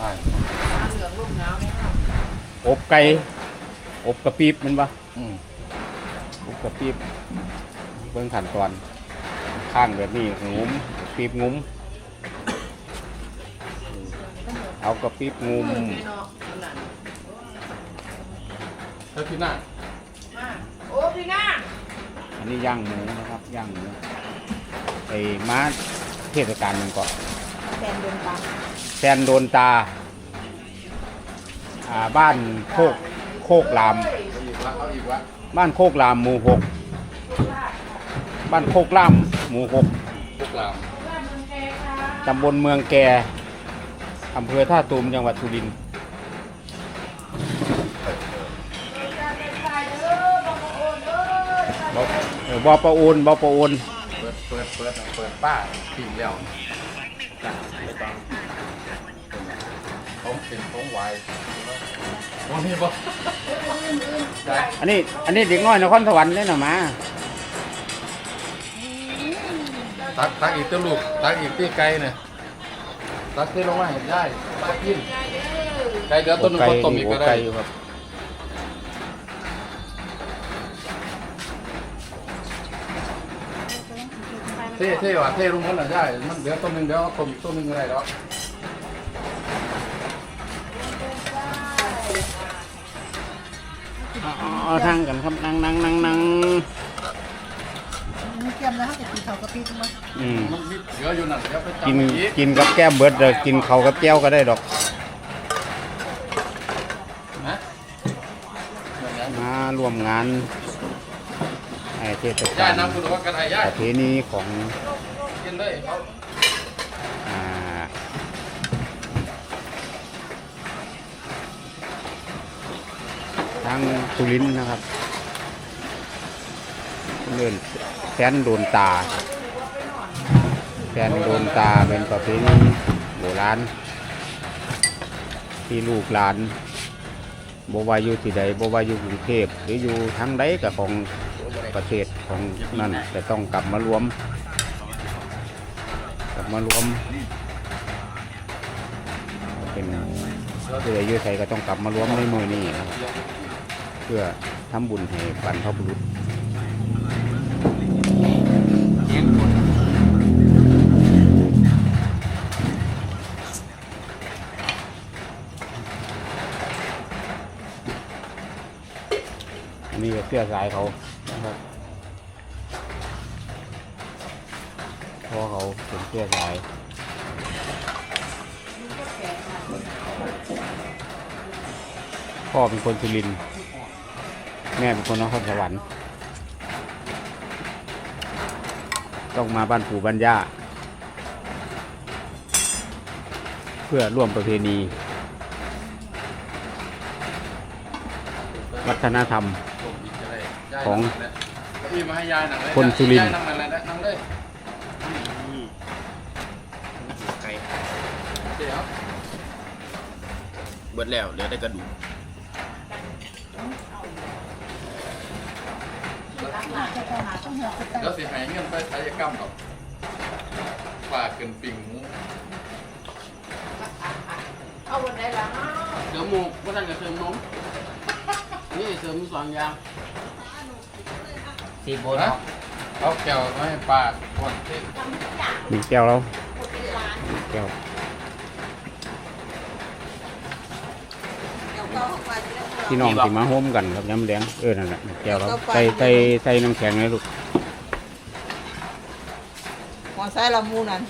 ใช่เหลืองลูกหนาวเนี่ยครับอบไก่ อบกระปีบแมันปะอืมอบกระปีบเบิ่งขั้นตอน ข้างแบบนี้งุ้มปีบงุ้ม เอากระปีบงุ้มมือพี่น้องนั่นน่ะแล้วพี่หน้ามาโอ้พี่น้าอันนี้ย่างหมูนะครับย่างหมูไอ้ม้าเทศกาลมันก็ แฟนเดินตามแซนโดนตาอ่าบ้านโคกโคกลามเอาอีกวะเอาอีกวะบ้านโคกลามหมู่หกบ้านโคกล่ามหมู่หกพวกเราตำบลเมืองแกอำเภอท่าตูมจังหวัดสุรินทร์บ่เออบอประโอนบอประโอน เปิดเปิดเปิดเปิดป้าปิ่งแล้ว จ้ะไม่ต้องของเป็นของไหวของนี่บ่ได้อันนี้ อันนี้เด็กน้อยนครสวรรค์เลยนะมาตักตักอีกตัวลูกตักอีกตีไก่เนี่ยตักที่ลงมาเห็นได้ตักกินไก่เดี๋ยวต้นหนึงไก่คนต้มอีกก็ได้ ไก่อยู่ครับ เท่เท่ว่ะเท่ลงมันน่ะได้มันเดี๋ยวต้นหนึงเดี๋ยวเอาต้มอีกต้นหนึงก็ได้แล้วเอาเอาเอาทางกันครับนั่งนั่งนั่งนั่งมีเตรียมแล้วจะกินข้าวกะปิมั้ยอืมมันมีเหลืออยู่นั่นเดี๋ยวไปจับกินอีกกินกับแก้มเบิดเลยกินเขาวกับแก้วก็ได้ดอกนะนั่นแหละมาร่วมงาน ไอ้เทศย่ากาลน้ำคุณว่ากระไทยย่าประเพณีของกินเลยเอาอ่าทางสุรินทร์นะครับเลื่อนแฟนโดนตาแฟนโดนตาเป็นประเพณีโบราณที่ลูกหลานบว่าอยู่ที่ใดบว่าอยู่กรุงเทพหรืออยู่ทางใดกับของ ประเทศของนั่นจะต้องกลับมารวม กลับมารวม เป็นเพื่ออยืดใส่ก็ต้องกลับมารวมในมือนี้นะครับเพื่อทำบุญให้บรรพบุรุษอันนี้ก็เสื้อสายเขานะครับเพราะ เขาเป็นเสื้อสายพ่อเป็นคนสุรินทร์แม่เป็นคนนครสวรรค์ต้องมาบ้านปู่บ้านย่า เพื่อร่วมประเพณี วัฒนธรรมของคนสุรินทร์ ยายนั่งนั่นแหละนั่งเลย ไก่ เดี๋ยว เบิดแล้วเหลือแต่กระดูกเดี๋ยวสิให้เงินไปศัลยกรรมหรอกฝากเกินปิ่งหมูเอาวันไหนล่ะเดี๋ยวหมูก็ท่านจะเสริมนมนี่เสริมสองอย่างสีโบนนะเอาแก้วมาให้ป้าก่อนที่มีแก้วแล้วแก้ว พี่น้องที่มาโฮมกันครับย้ำแดงเออนั่นแหละแก้วแล้วใส่ใส่ใส่น้ำแข็งเลยลูกมอไซค์ละมูนั่น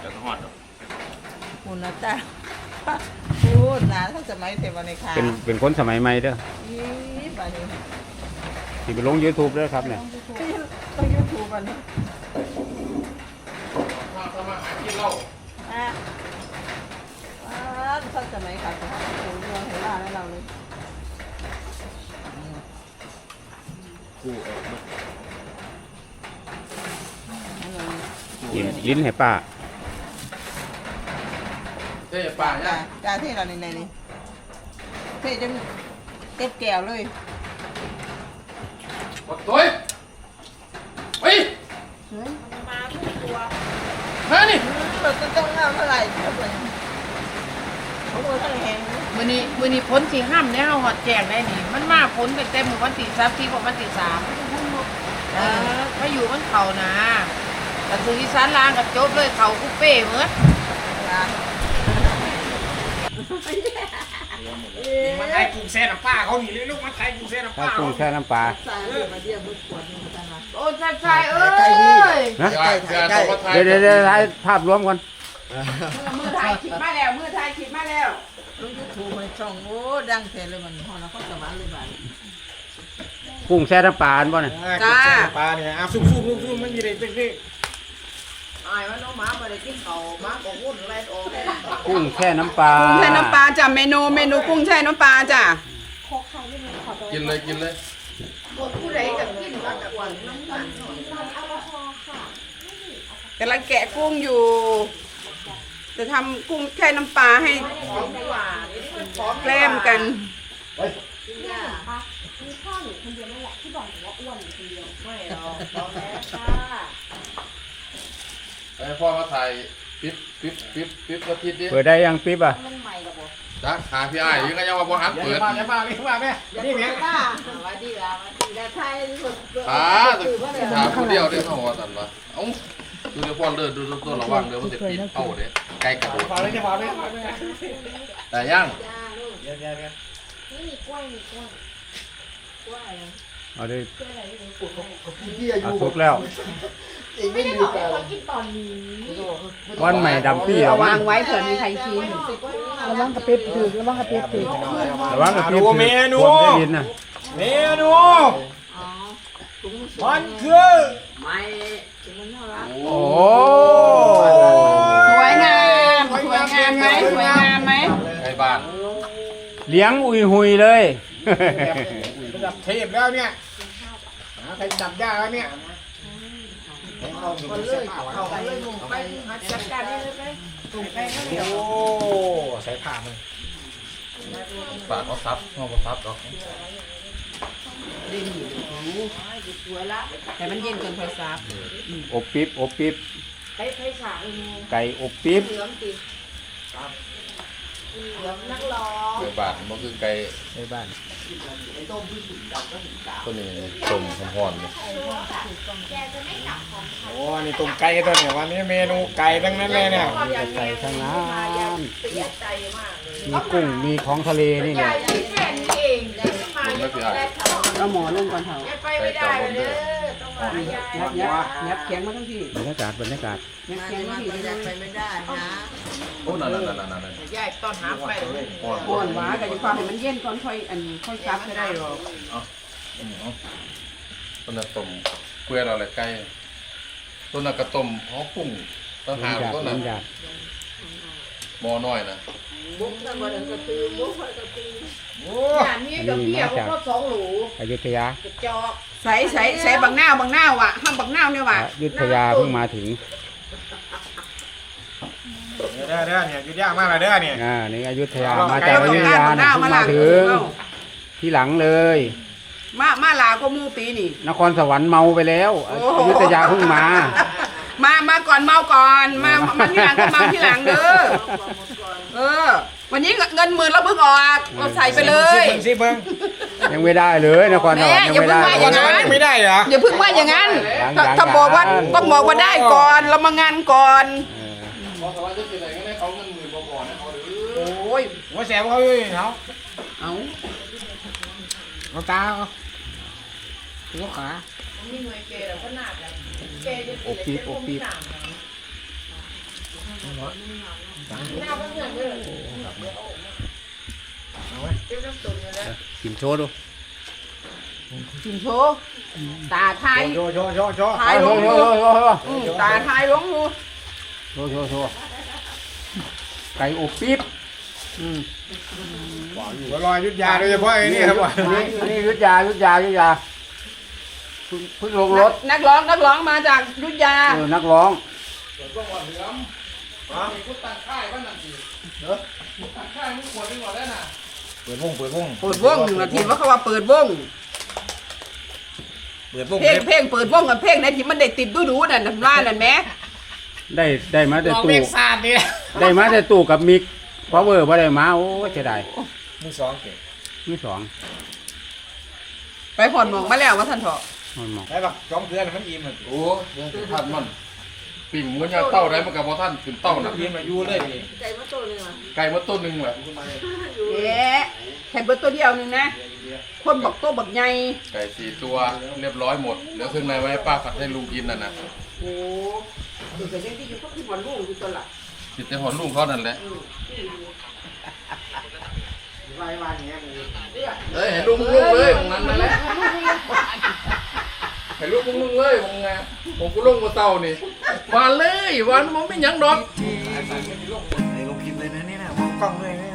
แล้วก็หอดดอกมูนะจ้าพูดนะถ้าสมัยเทวในคาเป็นเป็นคนสมัยใหม่เด้ออีบานี้ที่ไปลง YouTube เด้อครับเนี่ยต้องยูทูบอันนี้าถ้าสมัยขาดของเราเรื่องเห็นว่าแล้วเราเลยคู่ออกมากินลิ้นให้ป้าเอ้ยป้าจ้าย่าจ้าที่เราในในนี้เท่จนเก็บแก้วเลยบักตัวเฮ้ยเฮ้ยมานี่เมันจะต้องงาเท่าไหร่ เขาบอกเขาบอกท่านแหงมือนี้มือนี้พ้นสิห้ามแน่เฮาฮอดแจงได้นี่มันมาพ้นตั้งแต่มื้อวันที่3ที่บอกวันที่3เออถ้าอยู่มันเข้านะแต่ถึงอีสานลางก็จบเลยเข้าคุเป้เหมือนมาขายกุ้งแซ่น้ำปลาเขาหนีเลยลูกมาขายกุ้งแซ่น้ำปลากุ้งแช่น้ำปลาโอ้ชายชายเอ้ยนะเดี๋ยวเดี๋ยวเดี๋ยวถ่ายภาพรวมก่อน มือถ่ายคลิปมาแล้วมือถ่ายคลิปมาแล้วลูกยูทูบมันช่องโอ้ดังแท้เลยมันหอนะเขาจะหวานเลยบ้านกุ้งแช่น้ำปลาอันบ่เนี่ยกุ้งแซ่น้ำปลาเนี่ยอะซุ่มซุ่มซุ่มซุ่มมันอยี่ได้เป็นที่อายว่าน้องหมาบ่ได้กินข้าวหมาก็วุ่นแล่นออกกุ้งแช่น้ำปลากุ้งแช่น้ำปลาจ้ะเมนูเมนูกุ้งแช่น้ำปลาจ้ะกินเลยกินเลยผู้ใดก็กินว่ากับวันน้ำมันกำลังแกะกุ้งอยู่ จะทำกุ้งแช่น้ำปลาให้ของหวานแกล้มกันไม่หรอกของแม่ค่ะไอ้พ่อมาถ่ายปิ๊บปิ๊บปิ๊บปิ๊บกระติดดิเปิดได้ยังปิ๊บอะจ้ะหาพี่ไอ้ายยังก็ยังว่าบ่หันเปิเปิดดมาเดี๋ยวมาเดี๋ยวมาแม่นี่แม่ป้าสวัสดีละสวัสดีละไทยสุดหาถามผู้เดียวได้เท่าว่าตันวะเอ้าดูเดี๋ยวพ่อเดินดูตัวระวังเดี๋ยวมันจะปิดเอ้าเด้ไก ลกระโดดมาเลยจะมาเลยมาเลยแต่ยังเดี๋ยวเดี๋ยวเดี๋ยวเอาดิเอาสุกแล้ววันใหม่ดำปี้เหรอวางไว้เผื่อมีใครกินระวังกระปิ๊บถือควมได้ยินนะเมนูมันคือโอ้ เลี้ยงอุยหุยเลย ระดับเทพแล้วเนี่ยหาใครจับได้แล้วเนี่ยเอาหนูเสื้อผ้าวะเอาไปเลยลุงไปจัดการได้เลยไปไปข้าวเหนียวโอ้ใส่ผ้ามันปากเขาซับเขาก็ซับหรอกแต่มันเย็นเกินไฟซับอบปิ๊บอบปิ๊บไปไปฉากเลยมึงไก่อบปิ๊บเหลืองติ เหลืองนักร้องไอ้บ้านมันคือไก่ในบ้านตัวนี้ต้มหอมๆนี่โอ้นี่ตุ่มไก่ตัวเนี่ยวันนี้เมนูไก่ทั้งนั้นเลยเนี่ย มีแต่ไก่ทั้งน้เสียใจมากเลยำมีกุ้งมีของทะเลนี่ใหเนี่ญ่ยแค่นี้เองแต่มายังไม่ได้ทำเอาหมอลงก่อนเถอะไปไม่ได้เลยต้องมา ยับยับยับเขียงมาทั้งที่บรรยากาศบรรยากาศยับมาเขียงมาที่ไปได้ไปไม่ได้นะโอ้นั่นนั่นนั่นนั่นยายตอนหาไปอ่อนหวานกับจะฟังให้มันเย็นก่อนค่อยอันค่อยซับก็ได้หรอกอืมเอต้นน่ะต้มเกลือเราเลยไก่ต้นน่ะกระต้มหอมกุ้งต้นหารยากาศต้นน่ะรยากาศหมอน้อยนะ บุกตะวันกระตือบุกกระตือโอ้งานนี้กับพี่เขาก็สองหลูอยุธยา กระจอกใส่ใส่ใส่บังหน้าวบังหน้าวอะห้ามบังหน้าวเนี่ยว่ะอยุธยาเพิ่งมาถึง เดี๋ยวเดี๋ยวเดี๋ยวเนี่ยยุ่ยากมากเลยเด้อเนี่ย อ่า นี่อยุธยา มาจากอยุธยาเนี่ยเพิ่งมาถึง ที่หลังเลย มามาลาวก็มูปีนี่ นครสวรรค์เมาไปแล้วอยุธยาเพิ่งมา มามาก่อนเมาก่อน มามาที่หลังก็เมาที่หลังเด้อ เออ วันนี้เงินหมื่นเราเพิ่งออกเราใส่ไปเลยสิเบิ้งสิเบิ้งยังไม่ได้เลยนครสวรรค์ยังไม่ได้แม่อย่าเพิ่งว่าอย่างนั้นยังไม่ได้เหรออย่าเพิ่งว่าอย่างนั้นยังถ้ายังถ้าบอกว่ายังต้องบอกว่าได้ก่อนเรามางานก่อนเออพอสวัสดิ์จะกินอะไรก็ได้เขาเงินหมื่นบ่ๆนะเขาเด้อโอ้ยหัวแสบเขาอยู่เขาเอาเอาตาเอาลูกขามีหน่วยเกย์แล้วก็หนักอะเกย์จะโอปีบโอปีบหน้า ก็เหมือนเลยเจ้าน้ำตุ่นอยู่แล้วกินโชว์ดูกินโชว์ตาทายโชว์โชว์โชว์โชว์ทายลงโชมืว์อโชว์โชว์อืมตาทายลงมือโชว์โชว์โชว์ไก่อบปิ๊บอืมหัวลอยยุดยาโดยเฉพาะไอ้นี่ครับว่าอันนี้อันนี้ยุทธยายุทธยายุทธยาเพิ่งเพิ่งลงรถ นักร้องนักร้องมาจากยุทธยาเออนักร้อง กูตั้งค่ายบ้านนั่นสิเด้อตั้งค่ายมึงขวดนึงก่อนแล้วน่ะเปิดวงเปิดวงเปิดวงหนึ่งนาทีว่าเขาว่าเปิดวงเปิดวงเพลงเพลงเปิดวงกับเพลงไหนที่มันได้ติดดูดูๆนั่นทำร้านนั่นแหมได้ได้มาแต่ลองตู้เวกซาดนี่ได้มาแต่ตู้กับมิกพาวเวอร์บ่ได้มาโอ้จะได้มือสองเก่งมีสองไปผ่อนหมองมาแล้วว่าท่านเถาะมันมองได้ปะสองเดือนมันอิ่มมันโอ้ยังสิทันมัน ปิ่งมันยังเต้าได้มันกับบ่ท่านขึ้นเต้าน่ะอิ่มมาอยู่เลยนี่ใจมาโตเลยว่ะไก่มาต้นหนึงแหละเอ๊ะแค่เบิดตัวเดียวหนึงนะ คนบอกโตบักใหญ่ไก่สี่ตัวเรียบร้อยหมดเหลือเครื่องในไว้ให้ป้าผัดให้ลุงกินน่ะนะโอ้เดี๋ยวจะยังที่อยู่ก็คือวันลูกอยู่ตัวละกินแต่หอนลุงเขานั่นแหละไว้วันนี้มึงเอ้ยให้ลุงลุงเลยตรงนั้นนั่นแหละ ให้ลุงลุงเลยผมไงผมกูลงมาเต้านี่มาเลยวันผมไม่หยังดอกในลงพิมพ์เลยนะนี่นะมองกล้องเลยนะ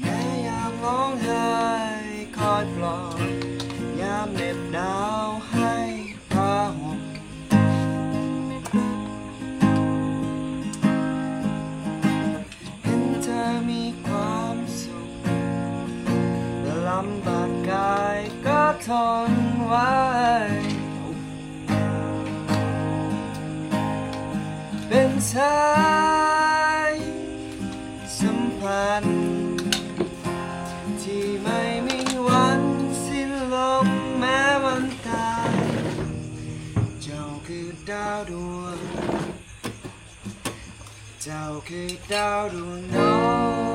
แม้ยามร้องไห้คอยปลอบยามเหน็บหนาว ทนไว้ เป็นสายสัมพันธ์ที่ไม่มีวันสิ้นลมแม้วันตายเจ้าคือดาวดวงเจ้าคือดาวดวงน้อย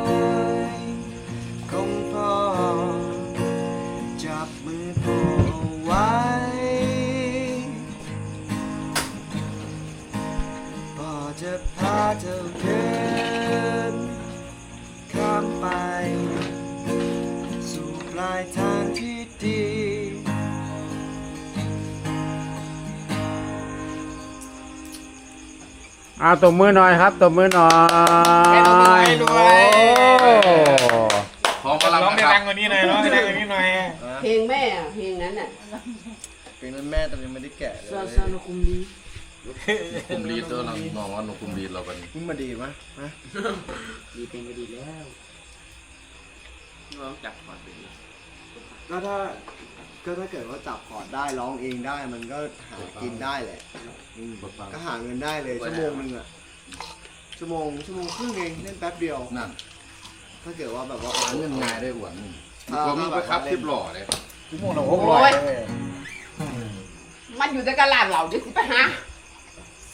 เจ้าเดินข้ามไป สู่ปลายทางที่ดี เอาตบมือหน่อยครับตบมือหน่อยให้ตบมือให้ด้วย โอ้ขอพลังร้องนะได้ครัดับงกว่านี้หน่อยร้องได้ดังกว่านี้หน่อยเพลงแม่อะเพลงนั้นน่ะเป็นนั้นแม่แต่ยังไม่ได้แกะเลยซาซาโนคุมดี คุมรีดเด้อเราน้องว่าหนูคุมรีดเรากันมึงมาดีมะฮะดีเป็นก็ดีแล้วลองจับก่อนไปดิก็ถ้าก็ถ้าเกิดว่าจับคอร์ดได้ร้องเองได้มันก็หากินได้แหละอืมก็หาเงินได้เลยชั่วโมงหนึงอะชั่วโมงชั่วโมงครึ่งเองเล่นแป๊บเดียวนั่นถ้าเกิดว่าแบบว่าหาเงินง่ายได้หวนผมมีไปครับคลิปหล่อเลยชั่วโมงละหกร้อยเลยมันอยู่ในกระลาดเราเดี๋ยวสิไปหา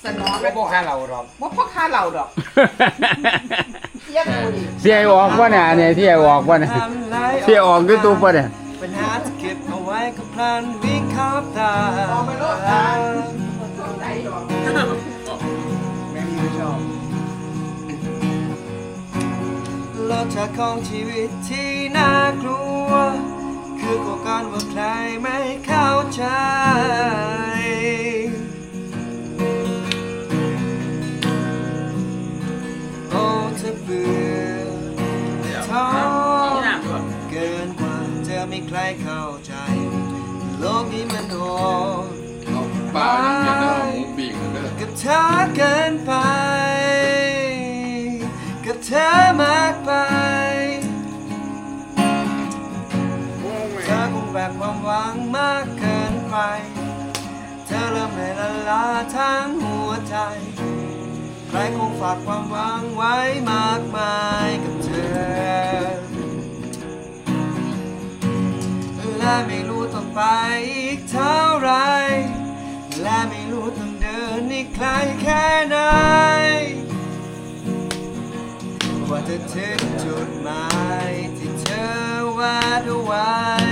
สนองไม่พวกข้าเราหรอกว่าพ่อค้าเราดอกเทียบดูดิเสียออกวะเนี่ยอันเนี่ยเสียออกวะเนี่ยทำไรเสียออกยูทูบวะเนี่ยปัญหาที่เก็บเอาไว้ก็พลันวิ่งเข้าตาเอาไปรถตาใจดอกไม่มีไม่ชอบรสชาติของชีวิตที่น่ากลัว คือโครงการว่าใครไม่เข้าใจ ทั้งหัวใจ ใครคงฝากความหวังไว้มากมายกับเธอ และไม่รู้ต้องไปอีกเท่าไร และไม่รู้ต้องเดินอีกไกลแค่ไหนว่าจะถึงจุดหมายที่เธอวาดเอาไว้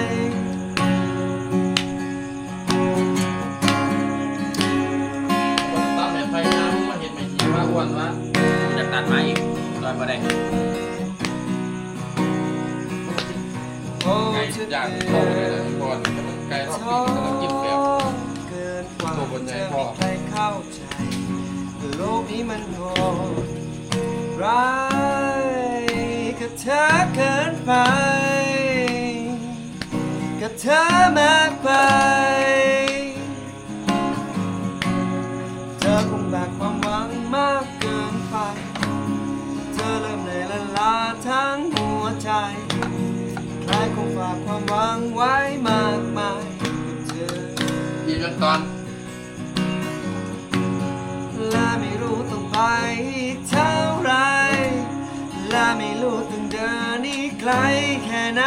ว่าอ้วนวะจะตัดไม้อีกตอนบ่ได้โอ้ไก่จะย่างเดิเข้าเลยนะนก่อนไก่รอบท้ปิ้องแล้วกินแบบเกินกว่าตัวบนใหญ่จะพอมีใครเข้าใจโลกนี้มันโหดร้ายกับเธอเกินไปกับเธอมากไป อคงแบกความหวังมากเกินไป เธอเริ่มเหนื่อยละลาทั้งหัวใจใครคงฝากความหวังไว้มากมายกับเธอยืนยันก่อนและไม่รู้ต้องไปอีกเท่าไรและไม่รู้ต้องเดินอีกไกลแค่ไหน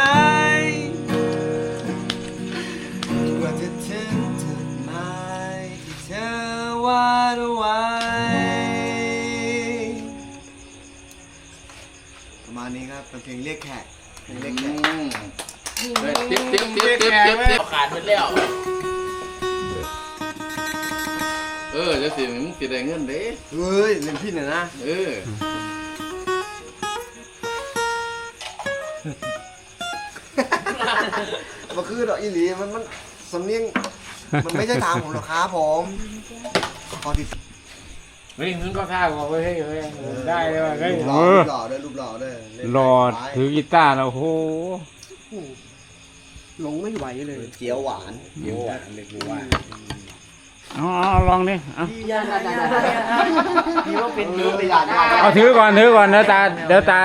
เป็นเพลงเรียกแขกเพลงเรียกแขกเฮ้ยติ๊บติ๊บติ๊บติ๊บติ๊บติ๊บขาดไปแล้ว เออจะสิมึงสิได้เงินเด้เฮ้ยเล่นพี่เนี่ยนะ เออมันคือดอกอีหลีมันมันสำเนียง มันไม่ใช่ทางผมหรอกครับผมพอที่ เฮ้ยมึงก็ท่าบอกว่าเฮ้ยเฮ้ยได้เลยว่ะเฮ้ยรูปหล่อรูปหล่อด้วยรูปหล่อด้วยเล่นหลอดถือกีตาร์แล้วโอ้โหลงไม่ไหวเลยเจียวหวานเดี๋ยวอะเล็กว่าเอาเอาลองดิเอาพี่ว่าเป็นมือประหยัดเอาถือก่อนถือก่อนเดี๋ยวตาเดี๋ยวตา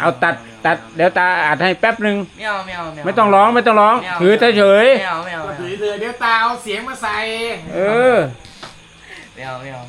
เอาตัดตัดเดี๋ยวตาอัดให้แป๊บหนึ่งไม่เอาไม่เอาไม่ต้องร้องไม่ต้องร้องถือเฉยไม่เอาไม่เอาถือเธอเดี๋ยวตาเอาเสียงมาใส่ๆเออ ไม่เอาไม่เอา